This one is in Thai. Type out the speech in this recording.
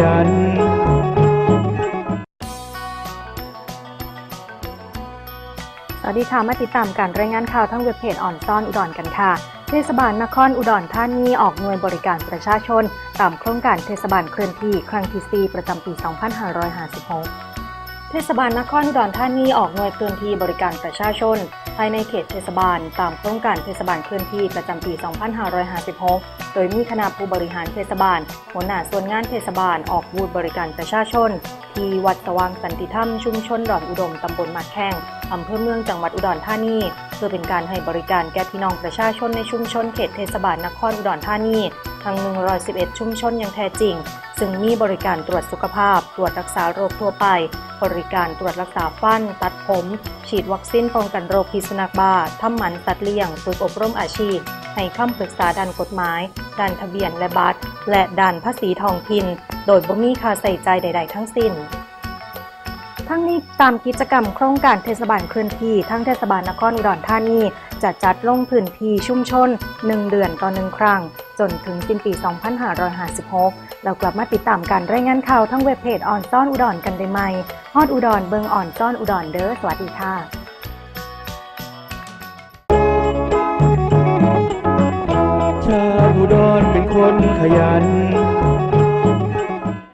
ยัน สวัสดีค่ะ มาติดตามการรายงานข่าวทั้งเว็บเพจอ่อนซ่อนอุดรกันค่ะ เทศบาลนครอุดรธานีออกหน่วยบริการประชาชน ตามโครงการเทศบาลเคลื่อนที่ครั้งที่4ประจำปี 2556 เทศบาลนครอุดรธานีออกหน่วยเคลื่อนที่บริการประชาชน ภายในเขตเทศบาล ตามต้องการเทศบาลเคลื่อนที่ประจำปี 2556 โดยมีคณะผู้บริหารเทศบาล หัวหน้าส่วนงานเทศบาลออกบูธบริการประชาชน ที่วัดสว่างสันติธรรมชุมชนดอนอุดมตำบลมาแข้งอำเภอเมืองจังหวัดอุดรธานี เพื่อเป็นการให้บริการแก่พี่น้องประชาชนในชุมชนเขตเทศบาลนครอุดรธานี ทั้ง 111 ชุมชนอย่างแท้จริง ซึ่งมีบริการตรวจสุขภาพ ตรวจรักษาโรคทั่วไป บริการตรวจรักษาฟัน ตัดผม ฉีดวัคซีนป้องกันโรคพิษสุนัขบ้าทำหมันตัดเลี่ยงฝึกอบรมอาชีพ ให้คำปรึกษาด้านกฎหมาย ด้านทะเบียนและบัตร และด้านภาษีทองถิ่น โดยบ่มีค่าใส่ใจใด ๆ ทั้งสิ้น ทั้งนี้ตามกิจกรรมโครงการเทศบาลเคลื่อนที่ ทั้งเทศบาลนครอุดรธานีจะจัดลงพื้นที่ชุมชน 1 เดือนต่อหนึ่งครั้ง จนถึงสิ้นปี 2556 เรากลับมาติดตามการรายงานข่าวทั้งเว็บเพจอ่อนซ่อนอุดรกันได้ไหมฮอดอุดรเบิงอ่อนซ่อนอุดรเด้อสวัสดีค่ะชาวอุดรเป็นคนขยัน